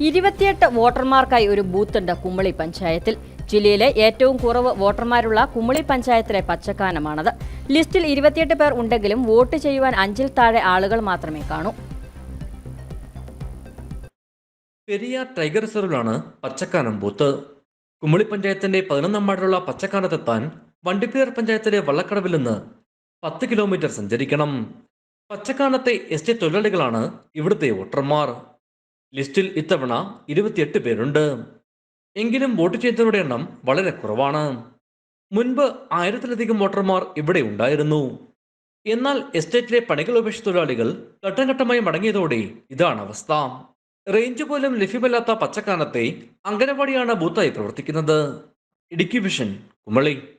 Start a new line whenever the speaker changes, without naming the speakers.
ഇരുപത്തിയെട്ട് വോട്ടർമാർക്കായി ഒരു ബൂത്തുണ്ട് കുമ്മളി പഞ്ചായത്തിൽ. ജില്ലയിലെ ഏറ്റവും കുറവ് വോട്ടർമാരുള്ള കുമ്മളി പഞ്ചായത്തിലെ പച്ചക്കാനമാണത്. ലിസ്റ്റിൽ ഇരുപത്തിയെട്ട് പേർ ഉണ്ടെങ്കിലും വോട്ട് ചെയ്യുവാൻ അഞ്ചിൽ താഴെ ആളുകൾ മാത്രമേ കാണൂ.
പെരിയാർ ടൈഗർ റിസർവിലാണ് പച്ചക്കാനം ബൂത്ത്. കുമ്മളി പഞ്ചായത്തിന്റെ പതിനൊന്നാം വാർഡിലുള്ള പച്ചക്കാനത്തെത്താൻ വണ്ടിപ്പേർ പഞ്ചായത്തിലെ വള്ളക്കടവിൽ നിന്ന് പത്ത് കിലോമീറ്റർ സഞ്ചരിക്കണം. പച്ചക്കാനത്തെ എസ് ടി തൊഴിലാളികളാണ് ഇവിടുത്തെ വോട്ടർമാർ. ലിസ്റ്റിൽ ഇത്തവണ ഇരുപത്തിയെട്ട് പേരുണ്ട്. എങ്കിലും വോട്ട് ചെയ്തവരുടെ എണ്ണം വളരെ കുറവാണ്. മുൻപ് ആയിരത്തിലധികം വോട്ടർമാർ ഇവിടെ ഉണ്ടായിരുന്നു. എന്നാൽ എസ്റ്റേറ്റിലെ പണികൾ ഉപേക്ഷിച്ച തൊഴിലാളികൾ ഘട്ടം ഘട്ടമായി മടങ്ങിയതോടെ ഇതാണ് അവസ്ഥ. റേഞ്ച് പോലും ലഭ്യമല്ലാത്ത പച്ചക്കാനത്തെ അംഗനവാടിയാണ് ബൂത്തായി പ്രവർത്തിക്കുന്നത്. ഇടുക്കി വിഷൻ കുമളി.